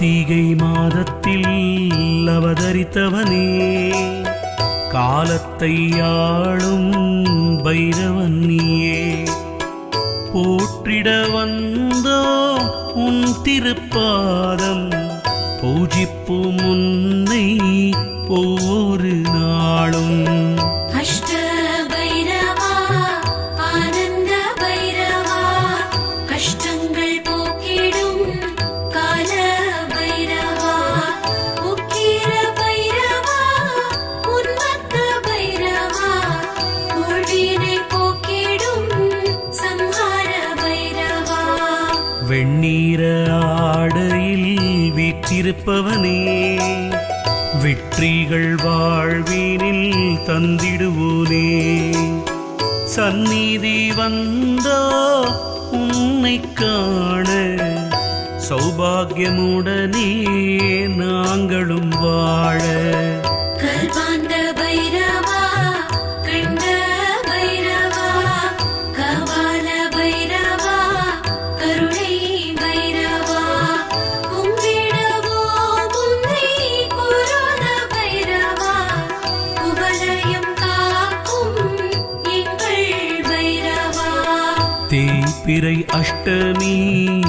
கார்த்திகை மாதத்தில் அவதரித்தவனே. காலத்தை ஆளும் பைரவன் நீயே. போற்றிட வந்தோ உன் திருப்பாதம். பூஜிப்பு முன்னை ஒவ்வொரு நாளும். அஷ்ட வெண்ணீர ஆடையில் வீற்றிருப்பவனே வெற்றிகள் வாழ்வினில் தந்திடுவோனே. சந்நிதி வந்தோ உன்னை காண சௌபாகியமுடனே நாங்களும் தேய்பிறை அஷ்டமி.